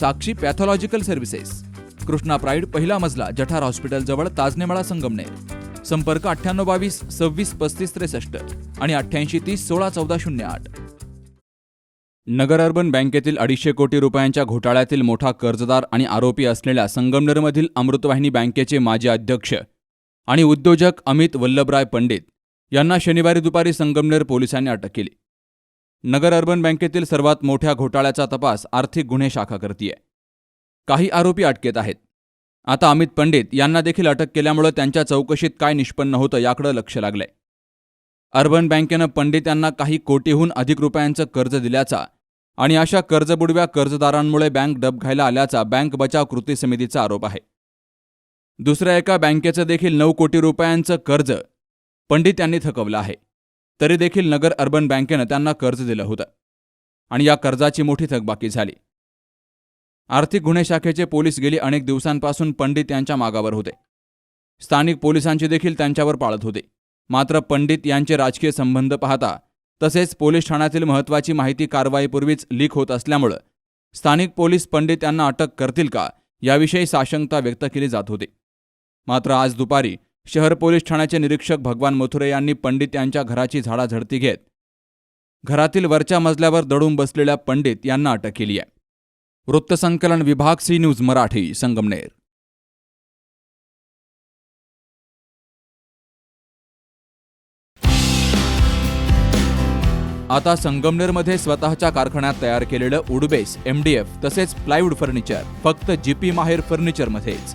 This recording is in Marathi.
Sakshi pathological services Krishna pride पहिला मजला जठार हॉस्पिटल जवळ ताजनेमाळा संगमनेर. संपर्क अठ्ठ्याण्णव बावीस सव्वीस पस्तीस त्रेसष्ट आणि अठ्ठ्याऐंशी तीस सोळा चौदा शून्य आठ. नगर अर्बन बँकेतील अडीचशे कोटी रुपयांच्या घोटाळ्यातील मोठा कर्जदार आणि आरोपी असलेल्या संगमनेरमधील अमृतवाहिनी बँकेचे माजी अध्यक्ष आणि उद्योजक अमित वल्लभराय पंडित यांना शनिवारी दुपारी संगमनेर पोलिसांनी अटक केली. नगर अर्बन बँकेतील सर्वात मोठ्या घोटाळ्याचा तपास आर्थिक गुन्हे शाखा करतीये. काही आरोपी अटकेत आहेत. आता अमित पंडित यांना देखील अटक केल्यामुळे त्यांच्या चौकशीत काय निष्पन्न होतं याकडे लक्ष लागलंय. अर्बन बँकेनं पंडित यांना काही कोटीहून अधिक रुपयांचं कर्ज दिल्याचा आणि अशा कर्जबुडव्या कर्जदारांमुळे बँक डबघायला आल्याचा बँक बचाव कृती समितीचा आरोप आहे. दुसऱ्या एका बँकेचं देखील नऊ कोटी रुपयांचं कर्ज पंडित यांनी थकवलं आहे. तरी देखील नगर अर्बन बँकेनं त्यांना कर्ज दिलं होतं. आणि या कर्जाची मोठी थकबाकी झाली. आर्थिक गुन्हे शाखेचे पोलीस गेली अनेक दिवसांपासून पंडित यांच्या मागावर होते. स्थानिक पोलिसांची देखील त्यांच्यावर पाळत होते. मात्र पंडित यांचे राजकीय संबंध पाहता तसेच पोलीस ठाण्यातील महत्त्वाची माहिती कारवाईपूर्वीच लीक होत असल्यामुळं स्थानिक पोलीस पंडित यांना अटक करतील का याविषयी साशंकता व्यक्त केली जात होती. मात्र आज दुपारी शहर पोलीस ठाण्याचे निरीक्षक भगवान मथुरे यांनी पंडित यांच्या घराची झाडाझडती घेत घरातील वरच्या मजल्यावर दडून बसलेल्या पंडित यांना अटक केली आहे. वृत्तसंकलन विभाग सी न्यूज मराठी संगमनेर. आता संगमनेरमध्ये स्वतःच्या कारखान्यात तयार केलेलं उडबेस एमडीएफ तसेच प्लायवूड फर्निचर फक्त जीपी माहेर फर्निचरमध्येच.